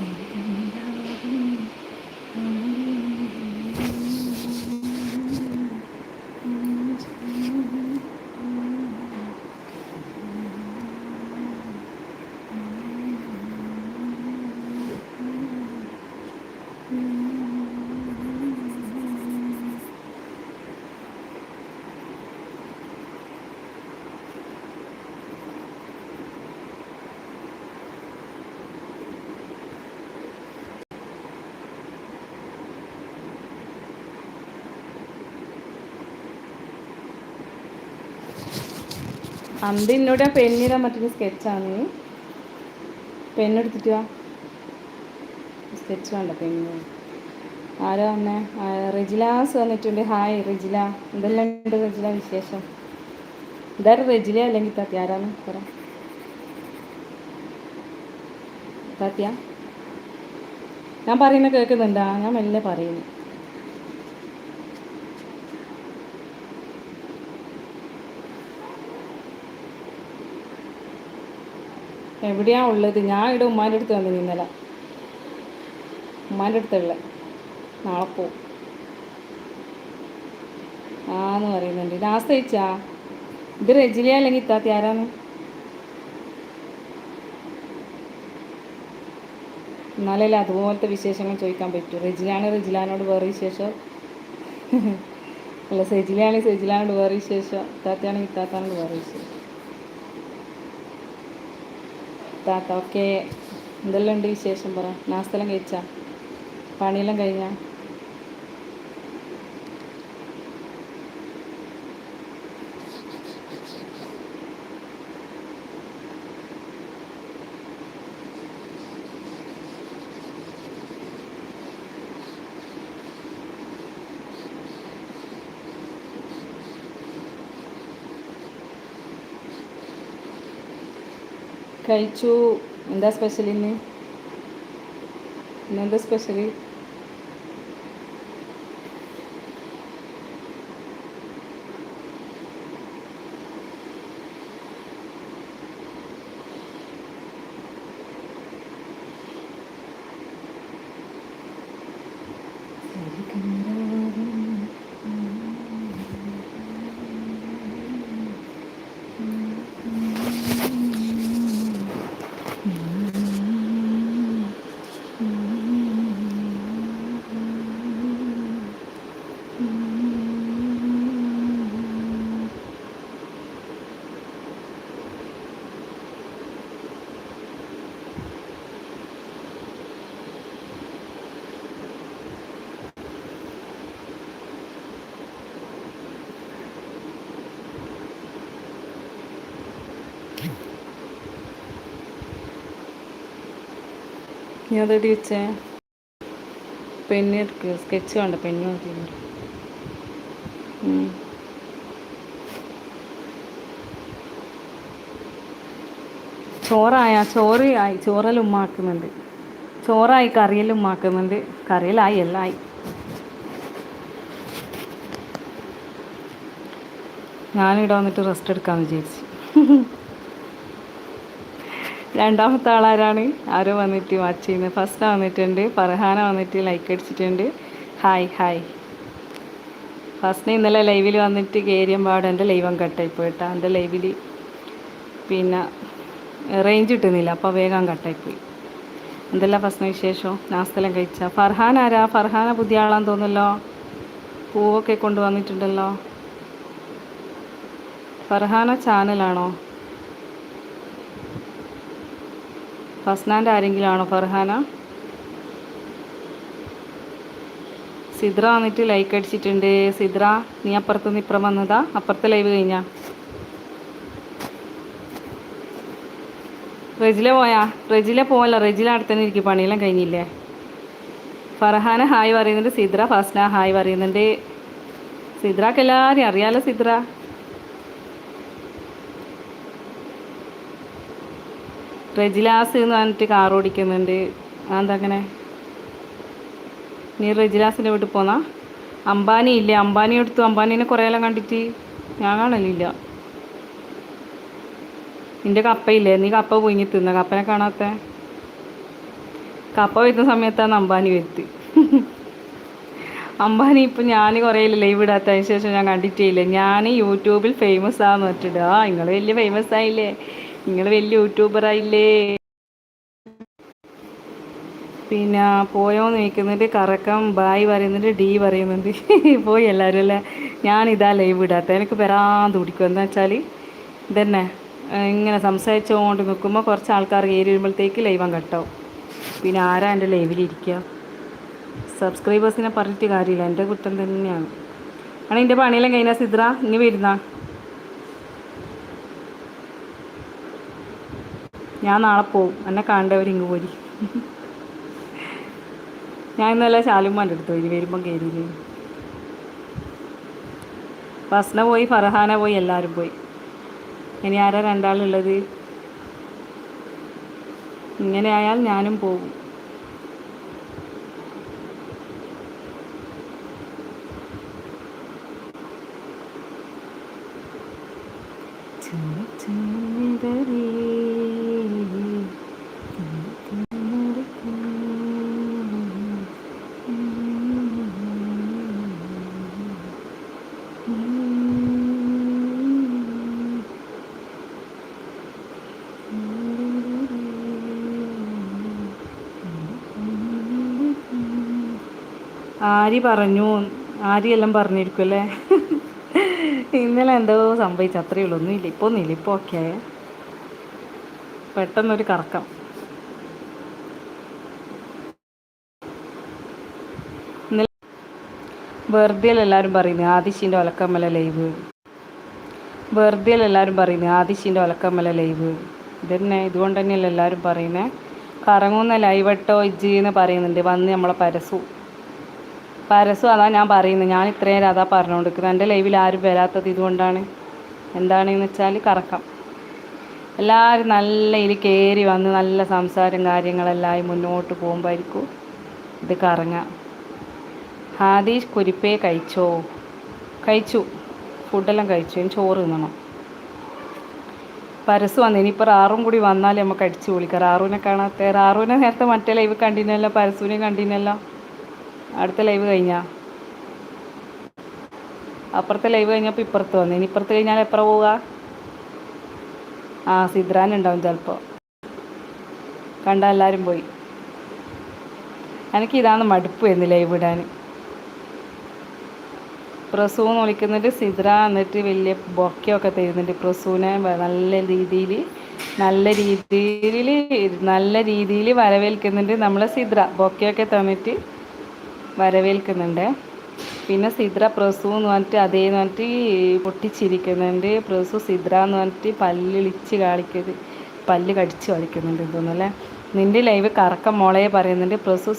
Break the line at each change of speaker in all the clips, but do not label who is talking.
സ്വീകരിക്കുന്നു അന്ത് എന്നോട് ആ പെണ്ണിടാൻ പറ്റുന്ന സ്കെച്ചാണ് പെണ്ണെടുത്തിട്ട് സ്കെച്ച് വേണ്ട പെണ്ണ്? ആരാ വന്നെ? റെജിലാസ് വന്നിട്ടുണ്ട്. ഹായ് റെജില. എന്തെല്ലാം ഉണ്ട് റെജില വിശേഷം? ഇതാരും റെജില അല്ലെങ്കിൽ തത്തി ആരാന്ന് പറ. തത്തിയ ഞാൻ പറയുന്ന കേൾക്കുന്നുണ്ടാ? ഞാൻ മെല്ലെ പറയുന്നു. എവിടെയാ ഉള്ളത്? ഞാൻ ഇവിടെ ഉമ്മാന്റെ അടുത്ത് വന്നു ഇന്നലെ ഉമ്മാന്റെ അടുത്തുള്ള നാളെ പോവും. ആന്ന് പറയുന്നുണ്ട്. ലാസ്റ്റ് കഴിച്ചാ ഇത് റെജിലിയ അല്ലെങ്കിൽ ഇത്താത്തി? ആരാന്ന്? എന്നാലല്ലേ അതുപോലത്തെ വിശേഷങ്ങൾ ചോദിക്കാൻ പറ്റൂ. റെജിലാണ് റെജിലാനോട് വേറെ വിശേഷം. അല്ല സെജിലയാണെങ്കിൽ സെജിലാനോട് വേറെ വിശേഷം. ഇത്താത്തയാണെങ്കിൽ ഇത്താത്താനോട് വേറെ വിശേഷം. താത്ത ഓക്കെ. എന്തെല്ലാം ഉണ്ട് വിശേഷം പറ? നാസ്തെല്ലാം കഴിച്ചാ? പണിയെല്ലാം കഴിഞ്ഞാ? കഴിച്ചു എന്താ സ്പെഷ്യൽ ഇന്ന് ഇന്നെന്താ സ്പെഷ്യൽ നീ അതെടി വെച്ചേ പെണ്ണി എടുക്കുക സ്കെച്ച് വേണ്ട പെണ്ണി മതി. ചോറായ ചോറ് ആയി ചോറെല്ലാം ഉമ്മാക്കുന്നുണ്ട്. ചോറായി കറിയെല്ലാം ഉമ്മാക്കുന്നുണ്ട്. കറിയിലായി എല്ലാം ആയി. ഞാനിവിടെ വന്നിട്ട് റെസ്റ്റ് എടുക്കാമെന്ന് വിചാരിച്ചു. രണ്ടാമത്തെ ആളാരാണ്? ആരും വന്നിട്ട് വാച്ച് ചെയ്യുന്നത് ഫസ്റ്റ് വന്നിട്ടുണ്ട്. ഫർഹാന വന്നിട്ട് ലൈക്ക് അടിച്ചിട്ടുണ്ട്. ഹായ് ഹായ് ഫസ്റ്റ് ഇന്നലെ ലൈവിൽ വന്നിട്ട് കയറിയമ്പാട് പാടെ എന്റെ ലൈവം കട്ടായി പോയിട്ടാ എന്റെ ലൈവിൽ പിന്നെ റേഞ്ച് കിട്ടുന്നില്ല. അപ്പോൾ വേഗം കട്ടായിപ്പോയി എന്തല്ല ഫസ്റ്റ് വിശേഷം? നാസ്തലം കഴിച്ച? ഫർഹാൻ ആരാ? ഫർഹാന പുതിയ ആളാന്ന് തോന്നുന്നല്ലോ. പൂവൊക്കെ കൊണ്ടുവന്നിട്ടുണ്ടല്ലോ ഫർഹാന ചാനലാണോ ഫസ്നാന്റെ ആരെങ്കിലാണോ? ഫർഹാന? സിദ്ര വന്നിട്ട് ലൈക്ക് അടിച്ചിട്ടുണ്ട്. സിദ്ര നീ അപ്പുറത്ത് നിന്ന് ഇപ്പുറം വന്നതാ? അപ്പുറത്തെ ലൈവ് കഴിഞ്ഞാ? റെജില പോയാ? റെജില പോവല്ല. റെജില അടുത്തന്നെ ഇരിക്കും. പണിയെല്ലാം കഴിഞ്ഞില്ലേ? ഫർഹാന ഹായ് പറയുന്നുണ്ട്. സിദ്ര ഫസ്ന ഹായ് പറയുന്നുണ്ട്. സിദ്രാക്ക് എല്ലാവരെയും അറിയാലോ സിദ്ര റെജിലാസ് എന്ന് പറഞ്ഞിട്ട് കാർ ഓടിക്കുന്നുണ്ട്. അതെന്താ അങ്ങനെ നീ റെജിലാസിന്റെ വീട്ടിൽ പോന്നാ? അംബാനി ഇല്ലേ? അംബാനി എടുത്തു. അംബാനീനെ കുറേ എല്ലാം കണ്ടിട്ട് ഞാൻ കാണലില്ല. നിന്റെ കപ്പയില്ലേ? നീ കപ്പ പൊങ്ങി തിന്ന. കപ്പനെ കാണാത്ത? കപ്പ വരുന്ന സമയത്താണ് അംബാനി വരുത്തി. അംബാനി ഇപ്പം ഞാൻ കുറേ ലൈവ് ഇടാത്തതിന് ശേഷം ഞാൻ കണ്ടിട്ടേ ഇല്ല. ഞാൻ യൂട്യൂബിൽ ഫേമസ് ആന്ന് പറഞ്ഞിട്ടുണ്ട് ആ നിങ്ങൾ വലിയ ഫേമസ് ആയില്ലേ? നിങ്ങൾ വലിയ യൂട്യൂബറായില്ലേ പിന്നെ പോയോന്ന് ചോദിക്കുന്നുണ്ട് കറക്കം ബായ് പറയുന്നുണ്ട് ഡി പറയുന്നുണ്ട്. പോയി എല്ലാവരും അല്ലേ? ഞാനിതാ ലൈവ് ഇടാത്ത. എനിക്ക് പെരാന്ത് പിടിക്കും. എന്താ വെച്ചാൽ ഇതന്നെ. ഇങ്ങനെ സംസാരിച്ചുകൊണ്ട് നിൽക്കുമ്പോൾ കുറച്ച് ആൾക്കാർ കയറി വരുമ്പോഴത്തേക്ക് ലൈവം കട്ടാവും പിന്നെ ആരാ എന്റെ ലൈവിലിരിക്കുക സബ്സ്ക്രൈബേഴ്സിനെ പറഞ്ഞിട്ട് കാര്യമില്ല. എന്റെ കുറ്റം തന്നെയാണ്. ആണെങ്കിൽ എന്റെ പണിയെല്ലാം കഴിഞ്ഞാൽ സിദ്ര? ഇനി വരുന്ന? ഞാൻ നാളെ പോവും. എന്നെ കാണേണ്ടവർ ഇങ്ങ് പോരി. ഞാൻ ഇന്നലെ ശാലുമാന്റെ അടുത്ത് പോയി വരുമ്പം കയറിയില്ലേ ഫസ്ന പോയി ഫർഹാന പോയി എല്ലാവരും പോയി. ഇനി ആരാ രണ്ടാളുള്ളത്? ഇങ്ങനെ ആയാൽ ഞാനും പോകും ആരി പറഞ്ഞു. ആരിയെല്ലാം പറഞ്ഞിരിക്കും അല്ലേ ഇന്നലെ എന്തോ സംഭവിച്ചു. അത്രയേ ഉള്ളൂ. ഒന്നുമില്ല. ഇപ്പോൾ ഒന്നുമില്ല. ഇപ്പോൾ ഓക്കെ പെട്ടെന്നൊരു കറക്കം. ഇന്നലെ വെറുതെ എല്ലാവരും പറയുന്നത് ആദിശിന്റെ ഒലക്കമ്മല ലൈവ്. വെറുതെ എല്ലാവരും പറയുന്നത് ആദിശിന്റെ ഒലക്കമ്മല ലൈവ്. ഇതന്നെ. ഇതുകൊണ്ട് തന്നെയല്ല എല്ലാവരും പറയുന്നത് കറങ്ങുന്ന ലൈവട്ടോ ഇജ്ജി എന്ന് പറയുന്നുണ്ട്. വന്ന് നമ്മളെ പരസു പരസു അതാ ഞാൻ പറയുന്നത് ഞാൻ ഇത്രയും അതാ പറഞ്ഞുകൊണ്ടിരിക്കുന്നത് എന്റെ ലൈവിൽ ആരും വരാത്തത് ഇതുകൊണ്ടാണ്. എന്താണെന്ന് വെച്ചാൽ കറക്കം. എല്ലാവരും നല്ല ഇതിൽ കയറി വന്ന് നല്ല സംസാരം കാര്യങ്ങളെല്ലാം മുന്നോട്ട് പോകുമ്പോഴായിരിക്കും ഇത് കറങ്ങാം. ഹാദീഷ് കുരിപ്പേ കഴിച്ചോ? കഴിച്ചു. ഫുഡെല്ലാം കഴിച്ചു. ഇനി ചോറ് തിന്നണം. പരസ് വന്നു. ഇനിയിപ്പോൾ റാറും കൂടി വന്നാലേ നമുക്ക് അടിച്ചു വിളിക്കാം റാറുവിനെ കാണാത്ത റാറുവിനെ നേരത്തെ മറ്റേ ലൈവ് കണ്ടിനല്ലോ പരസുവിനെ കണ്ടിനല്ലോ അടുത്ത ലൈവ് കഴിഞ്ഞാ? അപ്പുറത്തെ ലൈവ് കഴിഞ്ഞപ്പോൾ ഇപ്പുറത്ത് വന്നു. ഇനി ഇപ്പുറത്ത് കഴിഞ്ഞാൽ എപ്പറ പോവുക? ആ സിദ്രാൻ ഉണ്ടാവും ചിലപ്പോൾ കണ്ട എല്ലാവരും പോയി. എനിക്ക് ഇതാണ് മടുപ്പ് എന്ന് ലൈവ് ഇടാൻ. പ്രസൂന്ന് വിളിക്കുന്നുണ്ട്. സിദ്ര എന്നിട്ട് വലിയ ബൊക്കയൊക്കെ തരുന്നുണ്ട്. പ്രസൂനെ നല്ല രീതിയിൽ നല്ല രീതിയിൽ നല്ല രീതിയിൽ വരവേൽക്കുന്നുണ്ട് നമ്മളെ സിദ്ര ബൊക്കയൊക്കെ തന്നിട്ട് വരവേൽക്കുന്നുണ്ട്. പിന്നെ സിദ്ര പ്രസു എന്ന് പറഞ്ഞിട്ട് അതേന്ന് പറഞ്ഞിട്ട് പൊട്ടിച്ചിരിക്കുന്നുണ്ട്. പ്രസു സിദ്ര എന്ന് പറഞ്ഞിട്ട് പല്ലിളിച്ച് കാണിക്കുന്നത് പല്ല് കടിച്ച് കളിക്കുന്നുണ്ട് തോന്നുന്നല്ലേ നിന്റെ ലൈവ് കറക്കം മോളയെ പറയുന്നുണ്ട്. പ്രസു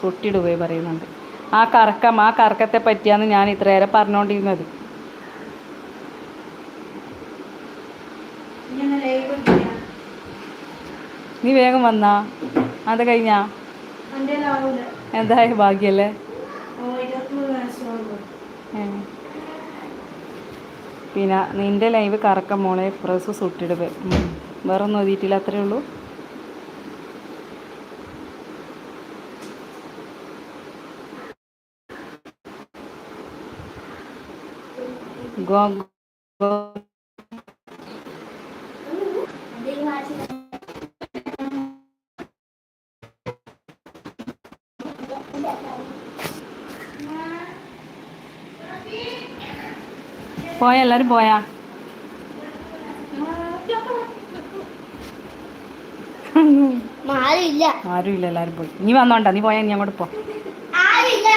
സുട്ടിടുകയെ പറയുന്നുണ്ട്. ആ കറക്കം ആ കറക്കത്തെ പറ്റിയാണ് ഞാൻ ഇത്രയേറെ പറഞ്ഞുകൊണ്ടിരുന്നത് നീ വേഗം വന്നാ. അത് കഴിഞ്ഞാ. എന്തായ ഭാഗ്യല്ലേ? പിന്നെ നിന്റെ ലൈവ് കറക്കം മോളെ പ്രസ് സുട്ടിടുക വേറെ ഒന്നും എഴുതിയിട്ടില്ല അത്രേ ഉള്ളൂ. ഗോ പോയ എല്ലാരും പോയാ? ആരും ഇല്ല എല്ലാരും പോയി. നീ വന്നോണ്ട നീ പോയാ നീ അങ്ങോട്ട് പോ
ആരുമില്ല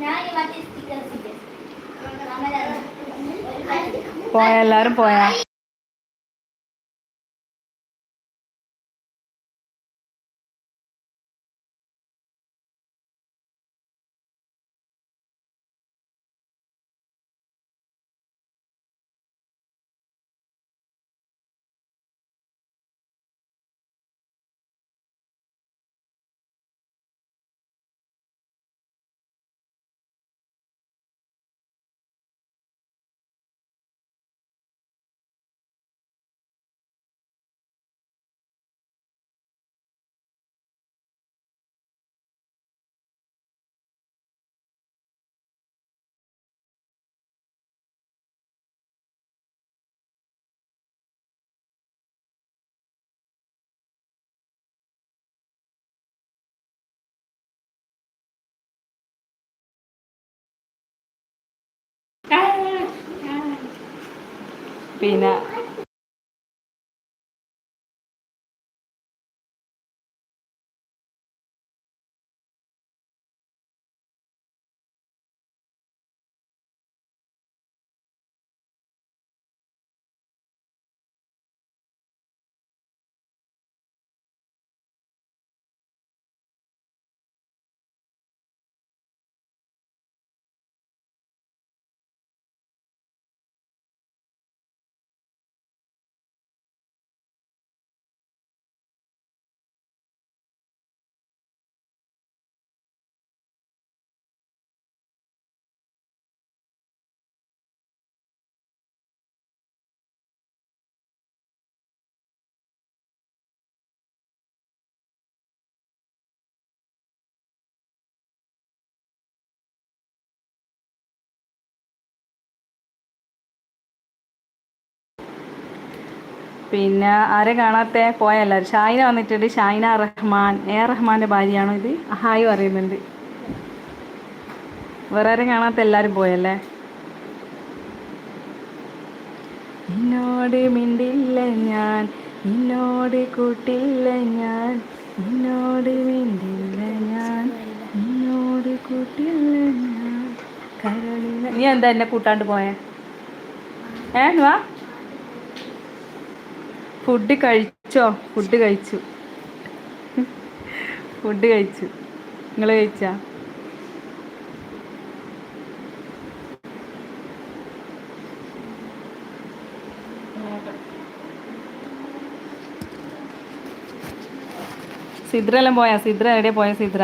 ഞാൻ മറ്റേ സ്റ്റിക്കർ
പോയ എല്ലാരും പിന്നെ പിന്നെ ആരെ കാണാത്ത? പോയ എല്ലാവരും ഷായിന വന്നിട്ടുണ്ട്. ഷായിന റഹ്മാൻ. എ റഹ്മാന്റെ ഭാര്യയാണോ ഇത്? ഹായ് പറയുന്നുണ്ട്. വേറെ ആരും കാണാത്ത എല്ലാവരും പോയല്ലേ? നിന്നോട് മിണ്ടില്ല ഞാൻ. നിന്നോട് കൂട്ടില്ല ഞാൻ. നിന്നോട് മിണ്ടില്ല ഞാൻ. നിന്നോട് കൂട്ടില്ല ഞാൻ. കരളില്ല നീ എന്താ എന്നെ കൂട്ടാണ്ട് പോയേ? ഏ വാ ഫുഡ് കഴിച്ചോ? ഫുഡ് കഴിച്ചു. ഫുഡ് കഴിച്ചു. നിങ്ങൾ കഴിച്ചാ? സിദ്ര എല്ലാം പോയാ? സിദ്ര എവിടെയാ പോയ സിദ്ര?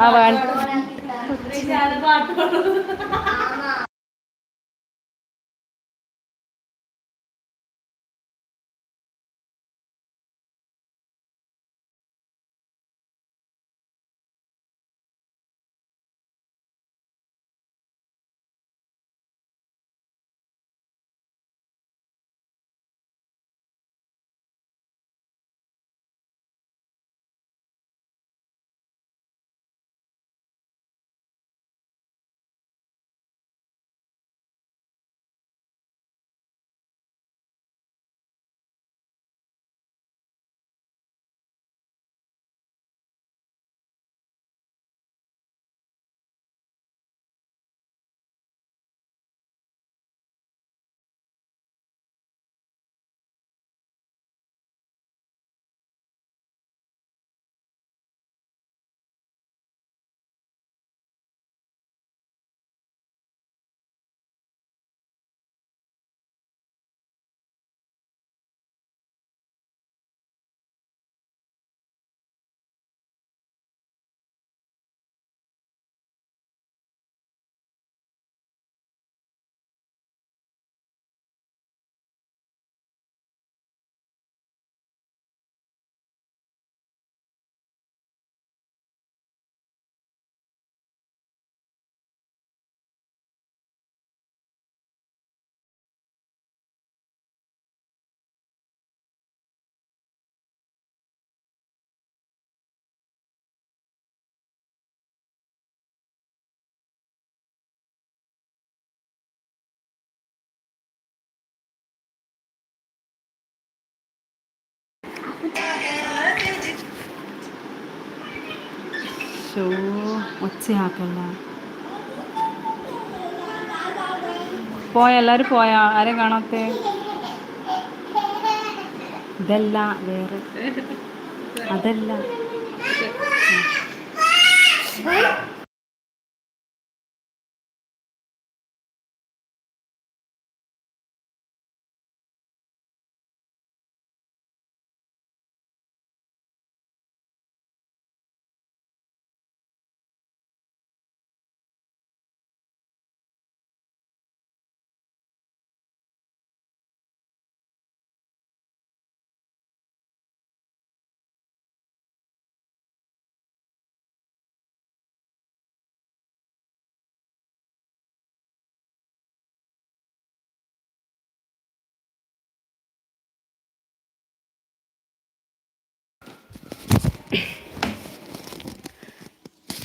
ആ വേണ്ട ഷോ ഒച്ചയാക്കല്ല. പോയ എല്ലാവരും പോയാ? ആരെ കാണാത്തെ? ഇതല്ല വേറെ. അതല്ല.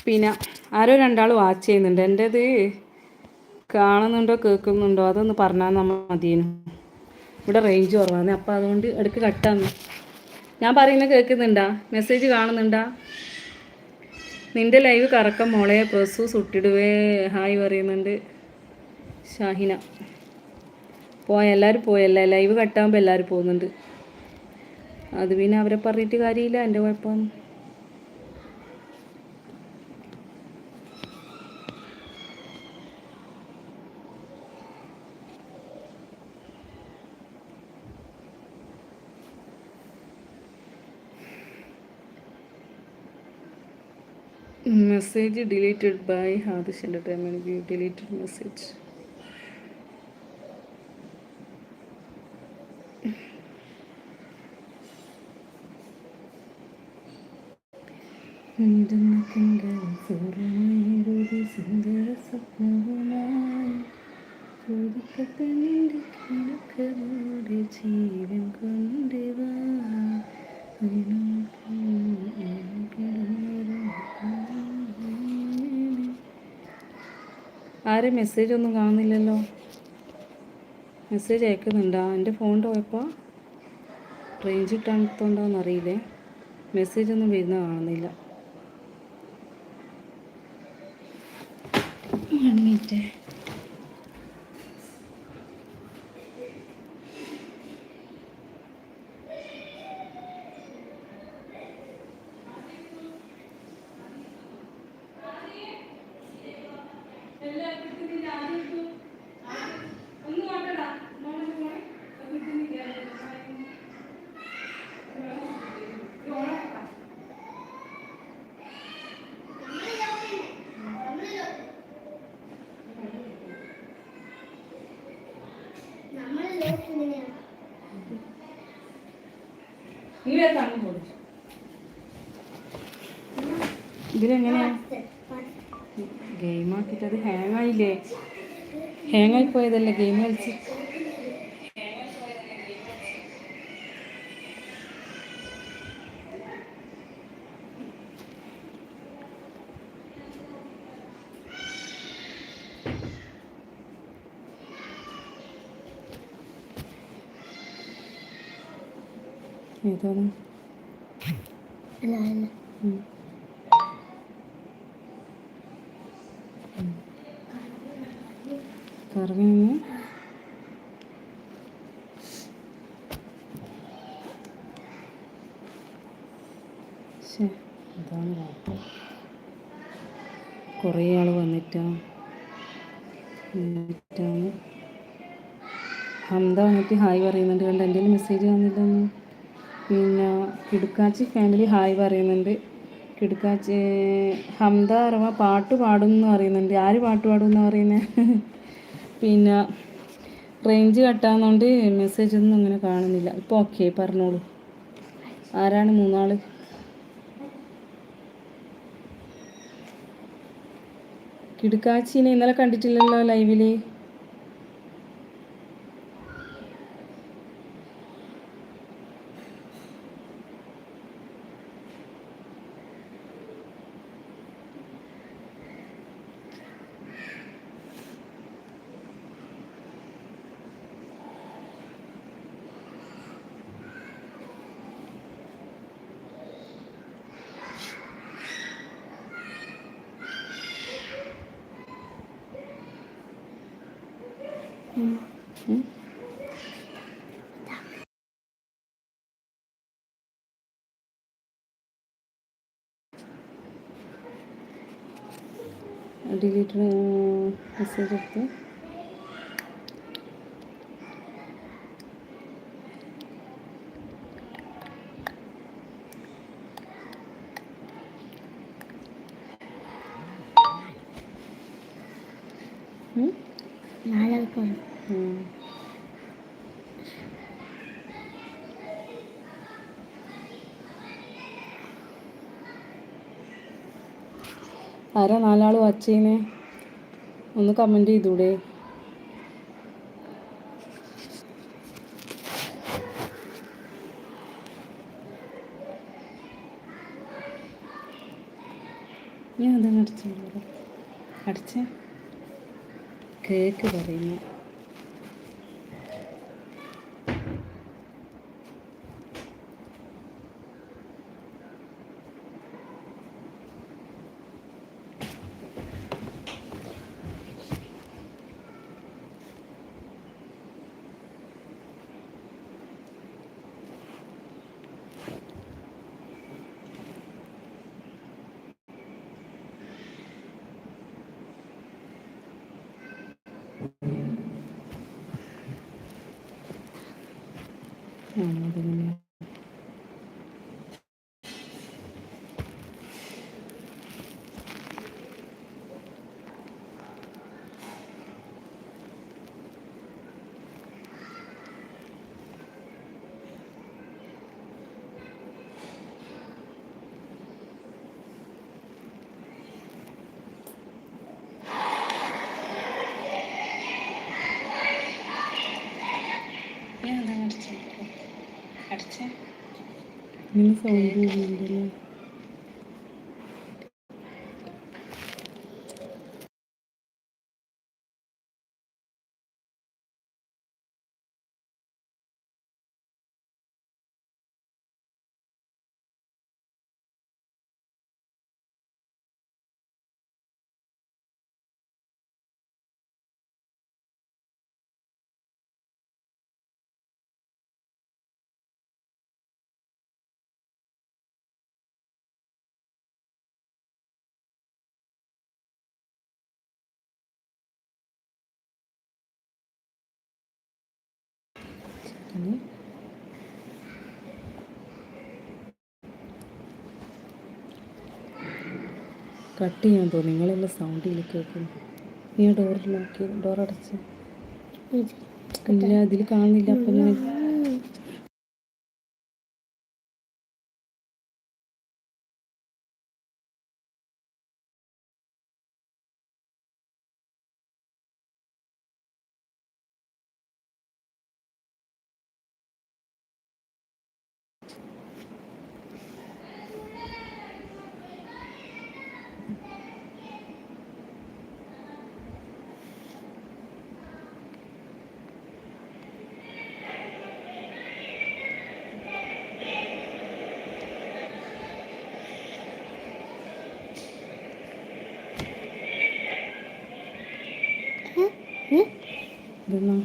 പിന്നെ ആരോ രണ്ടാൾ വാച്ച് ചെയ്യുന്നുണ്ട്. എന്റെത് കാണുന്നുണ്ടോ കേൾക്കുന്നുണ്ടോ അതൊന്ന് പറഞ്ഞാൽ നമ്മൾ മതിയേനു. ഇവിടെ റേഞ്ച് കുറവാണ്. അപ്പം അതുകൊണ്ട് ഇടയ്ക്ക് കട്ടാന്ന് ഞാൻ പറയുന്നത് കേൾക്കുന്നുണ്ടാ? മെസ്സേജ് കാണുന്നുണ്ടാ? നിന്റെ ലൈവ് കറക്കം മോളെ പ്രസു സുട്ടിടുവേ ഹായ് പറയുന്നുണ്ട് ഷാഹിന. പോയ എല്ലാവരും പോയല്ലേ? ലൈവ് കട്ടാകുമ്പോൾ എല്ലാവരും പോകുന്നുണ്ട്. അത് പിന്നെ അവരെ പറഞ്ഞിട്ട് കാര്യമില്ല എന്റെ കുഴപ്പമൊന്നും message deleted by Hadish entertainment view deleted message സുന്ദര സ്വപ്നവുമായി കൊതിക്കത്തെ നിന്റെ കിടക്കലോടെ ജീവൻ ആരും മെസ്സേജ് ഒന്നും കാണുന്നില്ലല്ലോ. മെസ്സേജ് അയക്കുന്നുണ്ടോ. എന്റെ ഫോണിന്റെ പോയപ്പോൾ റേഞ്ച് കിട്ടാത്തോണ്ടോന്ന് അറിയില്ലേ? മെസ്സേജ് ഒന്നും വരുന്ന കാണുന്നില്ല. മിനിറ്റ്
നമ്മൾ ലോക്ക് ഇങ്ങനെയാണ്
ഇതിലെങ്ങനെയാ ഗെയിം ആക്കിയിട്ട് അത് ഹാങ് ആയില്ലേ ഹാങ് ആയി പോയതല്ലേ ഗെയിം കളിച്ച്? ഏതാണ്?
അല്ല അല്ല.
ഹായ് പറയുന്നുണ്ട്. കണ്ട എന്റെ മെസ്സേജ് വന്നില്ലെന്ന്. പിന്നെ കിടുക്കാച്ചി ഫാമിലി ഹായ് പറയുന്നുണ്ട്. കിടുക്കാച്ചി ഹംദ അറവ പാട്ട് പാടും എന്ന് പറയുന്നുണ്ട്. ആര് പാട്ട് പാടും എന്ന് പറയുന്നത് പിന്നെ റേഞ്ച് കട്ടാകുന്നതുകൊണ്ട് മെസ്സേജ് ഒന്നും അങ്ങനെ കാണുന്നില്ല. ഇപ്പോൾ ഓക്കെ പറഞ്ഞോളൂ. ആരാണ് മൂന്നാൾ കിടുക്കാച്ചിനെ ഇന്നലെ കണ്ടിട്ടില്ലല്ലോ ലൈവിൽ ഡിലീറ്റ് മെസ്സേജ് എടുത്ത് നാലാൾ വാച്ച് ചെയ്യുന്നേ. ഒന്ന് കമന്റ് ചെയ്തൂടെ? ഞാൻ അതങ്ങ് അടിച്ചത് അടിച്ച? കേക്ക് പറയുന്നു. 你们怎么不录呢？പിന്നെ കട്ട് ചെയ്യാൻ തോന്നി. നിങ്ങളെല്ലാം സൗണ്ടിൽ കേൾക്കുന്നു. നീ ഡോറിൽ നോക്കി ഡോർ അടച്ച്. ഇല്ല അതിൽ കാണുന്നില്ല. അപ്പം ഞാൻ ഇതെന്നാ